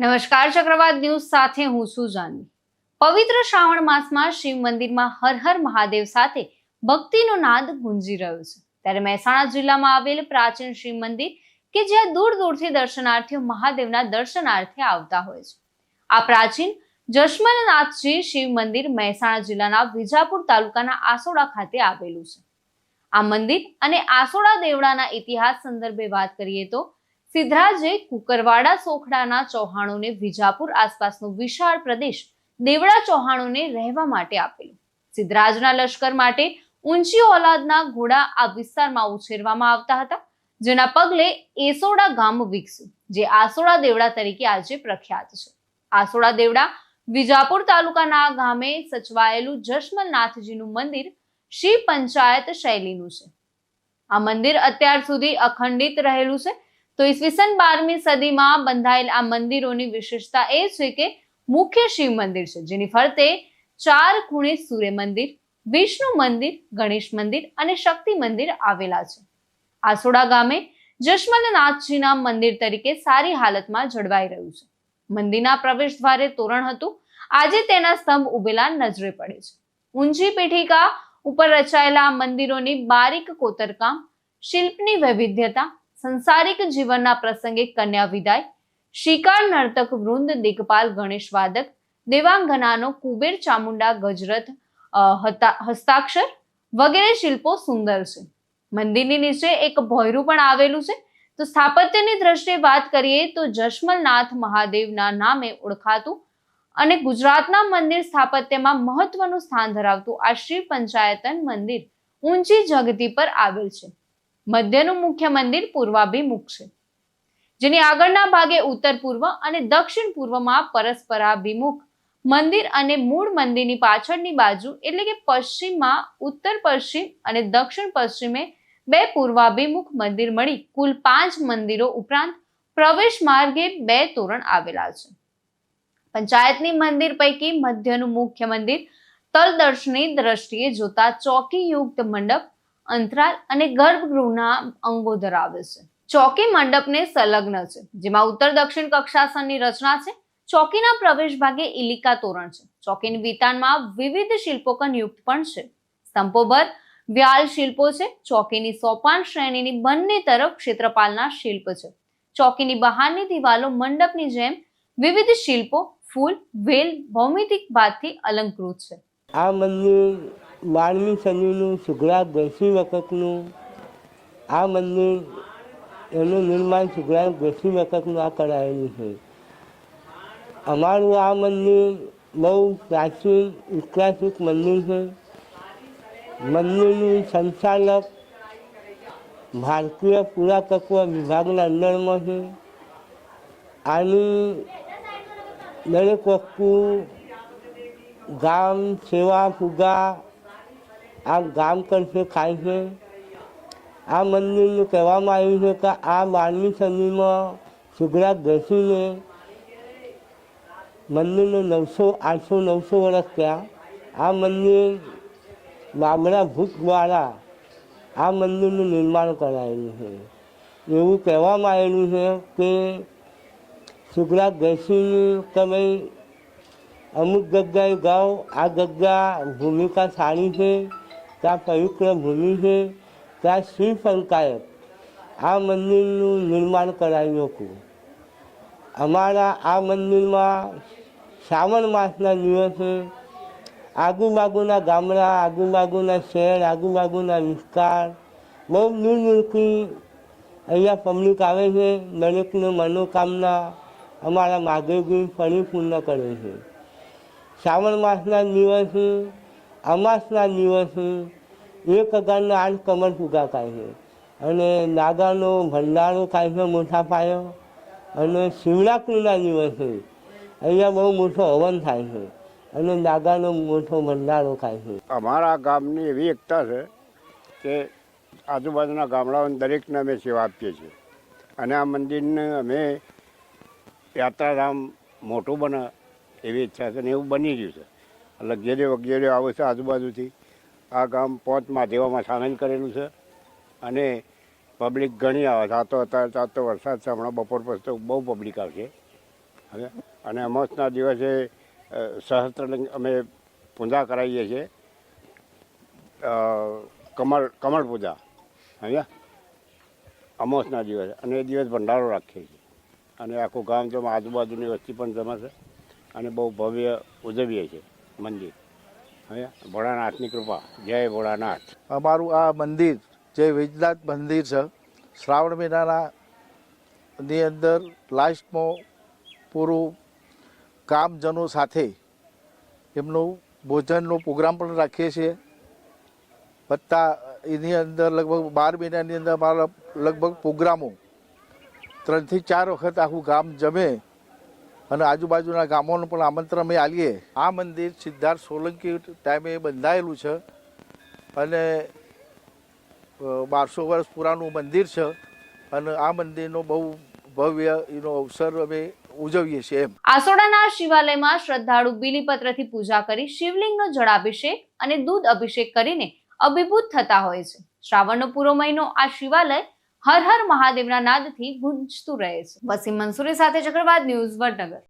નમસ્કાર, ચક્રવાત ન્યૂઝ સાથે હું છું જાનવી. પવિત્ર શ્રાવણ માસમાં શિવ મંદિરમાં હર હર મહાદેવ સાથે ભક્તિનો નાદ ગુંજી રહ્યો છે. ત્યારે મહેસાણા જિલ્લામાં આવેલ પ્રાચીન શિવ મંદિર કે જ્યાં દૂર દૂરથી દર્શનાર્થીઓ મહાદેવના દર્શનાર્થે આવતા હોય છે. આ પ્રાચીન જશમલનાથજી શિવ મંદિર મહેસાણા જિલ્લાના વિજાપુર તાલુકાના આસોડા ખાતે આવેલું છે. આ મંદિર અને આસોડા દેવડાના ઇતિહાસ સંદર્ભે વાત કરીએ તો સિદ્ધરાજે કુકરવાડા સોખડાના ચૌહાણોને વિજાપુર આસપાસનો વિશાળ પ્રદેશ દેવડા ચૌહાણોને રહેવા માટે આપેલો. સિદ્ધરાજના લશ્કર માટે ઊંચી ઓલાદના ઘોડા આ વિસ્તારમાં ઉછેરવામાં આવતા હતા, જેના પગલે એસોડા ગામ વિકસ્યું, જે આસોડા દેવડા તરીકે આજે પ્રખ્યાત છે. આસોડા દેવડા વિજાપુર તાલુકાના ગામે સચવાયેલું જશમલનાથજીનું મંદિર શિવ પંચાયત શૈલીનું છે. આ મંદિર અત્યાર સુધી અખંડિત રહેલું છે તો ઈસવીસન બારમી સદીમાં બંધાયેલ આ મંદિરોની વિશેષતા એ છે કે મુખ્ય શિવ મંદિર છે, જેની ફરતે ચાર ખૂણે સૂર્ય મંદિર, વિષ્ણુ મંદિર, ગણેશ મંદિર અને શક્તિ મંદિર આવેલા છે. આસોડા ગામે જશમલનાથજીના મંદિર તરીકે સારી હાલતમાં જળવાઈ રહ્યું છે. મંદિરના પ્રવેશ દ્વારે તોરણ હતું. આજે તેના સ્તંભ ઉભેલા નજરે પડે છે. ઊંચી પીઠિકા ઉપર રચાયેલા મંદિરોની બારીક કોતરકામ, શિલ્પની વૈવિધ્યતા સંસારિક જીવનના પ્રસંગે કન્યા વિદાય શિકાર નર્તક વૃંદ દિગપાલ ગણેશ વાદક, દેવાંગનાનો કુબેર ચામુંડા ગજરથ હસ્તાક્ષર વગેરે શિલ્પો સુંદર છે. મંદિરની નીચે એક ભોયરું પણ આવેલું છે. તો સ્થાપત્યની દ્રષ્ટિએ વાત કરીએ તો જશમલનાથ મહાદેવના નામે ઓળખાતું અને ગુજરાતના મંદિર સ્થાપત્યમાં મહત્વનું સ્થાન ધરાવતું આ શ્રી પંચાયતન મંદિર ઊંચી જગતી પર આવેલ છે. મધ્યનું મુખ્ય મંદિર પૂર્વાભિમુખ છે, જેની આગળના ભાગે ઉત્તર પૂર્વ અને દક્ષિણ પૂર્વમાં પરસ્પરાભિમુખ. મંદિર અને મૂળ મંદિરની પાછળની બાજુ એટલે કે પશ્ચિમમાં ઉત્તર પશ્ચિમ અને દક્ષિણ પશ્ચિમે બે પૂર્વાભિમુખ મંદિર મળી. કુલ પાંચ મંદિરો ઉપરાંત પ્રવેશ માર્ગે બે તોરણ આવેલા છે. પંચાયતની મંદિર પૈકી મધ્યનું મુખ્ય મંદિર તલદર્શની દ્રષ્ટિએ જોતા ચોકીયુક્ત મંડપ અંતરાલ અને ગર્ભગૃહના અંગો ધરાવે છે. ચોકી મંડપને સંલગ્ન છે, જેમાં ઉત્તર દક્ષિણ કક્ષાસનની રચના છે. ચોકીના પ્રવેશ ભાગે ઇલિકા તોરણ છે. ચોકીની વિતાનમાં વિવિધ શિલ્પોકન યુક્ત પણ છે. સંપોભર વ્યાલ શિલ્પો છે. ચોકીની સોપાન શ્રેણીની બંને તરફ ક્ષેત્રપાલના શિલ્પ છે. ચોકીની બહારની દિવાલો મંડપની જેમ વિવિધ શિલ્પો, ફૂલ, વેલ, ભૌમિતિક ભાતથી અલંકૃત છે. આ મંદિર બારમી સદીનું સુગરાત બેસી વખતનું, આ મંદિર એનું નિર્માણ સુગરાત બેસી વખતનું આ કરાયેલું છે. અમારું આ મંદિર બહુ પ્રાચીન, ઐતિહાસિક મંદિર છે. મંદિરનું સંચાલક ભારતીય પુરાતત્વ વિભાગના અંદરમાં છે. આની દરેક વસ્તુ ગામ સેવા પૂજા આ ગામ કરશે, ખાય છે. આ મંદિરનું કહેવામાં આવ્યું છે કે આ બારમી સદીમાં સુગરાત ઘસીને મંદિરને નવસો, આઠસો, નવસો વર્ષ થયા. આ મંદિર બાબરા ભૂત દ્વારા આ મંદિરનું નિર્માણ કરાયેલું છે. એવું કહેવામાં આવેલું છે કે સુગરાત ઘસીને તમે અમુક જગ્યાએ ગાઓ આ જગ્યા ભૂમિકા સારી છે, ત્યાં પવિત્ર ભૂમિ છે, ત્યાં શ્રી પંચાયત આ મંદિરનું નિર્માણ કરાવ્યું હતું અમારા આ મંદિરમાં શ્રાવણ માસના દિવસે આજુબાજુના ગામડા આજુબાજુના શહેર આજુબાજુના વિસ્તાર, બહુ દૂર દૂરથી અહીંયા પબ્લિક આવે છે, દરેકની મનોકામના અમારા મહાદેવજી પરિપૂર્ણ કરે છે. શ્રાવણ માસના દિવસે અમાસના દિવસે એક હજારના આઠ કમર પૂજા થાય છે. અને નાગાનો ભંડારો થાય છે મોટા પાયો. અને શિવરાત્રિના દિવસે અહીંયા બહુ મોટો હવન થાય છે. અને નાગાનો મોટો ભંડારો થાય છે. અમારા ગામની એવી એકતા છે કે આજુબાજુના ગામડાઓને દરેકને અમે સેવા આપીએ છીએ. અને આ મંદિરને અમે યાત્રાધામ મોટું બને એવી ઈચ્છા છે ને એવું બની ગયું છે. લગેરે વગેરે આવે છે આજુબાજુથી. આ ગામ પાંચ મહાદેવામાં સામેલ કરેલું છે. અને પબ્લિક ઘણી આવે. છે આ તો અત્યારે આ તો વરસાદ છે. હમણાં બપોર પછી તો બહુ પબ્લિક આવશે. હવે અને અમાસના દિવસે સહસ્ત્રલિંગ અમે પૂજા કરાવીએ છીએ. કમળ કમળ પૂજા. સમજ્યા અમાસના દિવસે. અને એ દિવસ ભંડારો રાખીએ છીએ. અને આખું ગામ તો આજુબાજુની વસ્તી પણ જમા છે. અને બહુ ભવ્ય ઉજવીએ છીએ મંદિર. હવે ભોળાનાથની કૃપા. જય ભોળાનાથ. અમારું આ મંદિર જે વૈજનાથ મંદિર છે, શ્રાવણ મહિનાના ની અંદર લાસ્ટમાં પૂરું કામજનો સાથે એમનું ભોજનનો પ્રોગ્રામ પણ રાખીએ છીએ. વત્તા એની અંદર લગભગ બાર મહિનાની અંદર અમારા લગભગ પ્રોગ્રામો ત્રણથી ચાર વખત આખું ગામ જમે. અને આજુબાજુના ગામોનું પણ આમંત્રણ અમે આલીએ. આ મંદિર સિદ્ધાર્થ સોલંકી ટાઈમે બંધાયેલું છે અને બારસો વર્ષ પુરાનું મંદિર છે અને આ મંદિરનો બહુ ભવ્ય એનો અવસર અમે ઉજવીએ છીએ એમ. આસોડાના શિવાલયમાં શ્રદ્ધાળુ બીલીપત્રથી પૂજા કરી શિવલિંગનો જળાભિષેક અને દૂધ અભિષેક કરીને અભિભૂત થતા હોય છે. શ્રાવણનો પૂરો મહિનો આ શિવાલય હર હર મહાદેવના નાદથી ગુંજતું રહે છે. વસીમ મંસૂરી સાથે ચક્રવાત ન્યૂઝ વડનગર.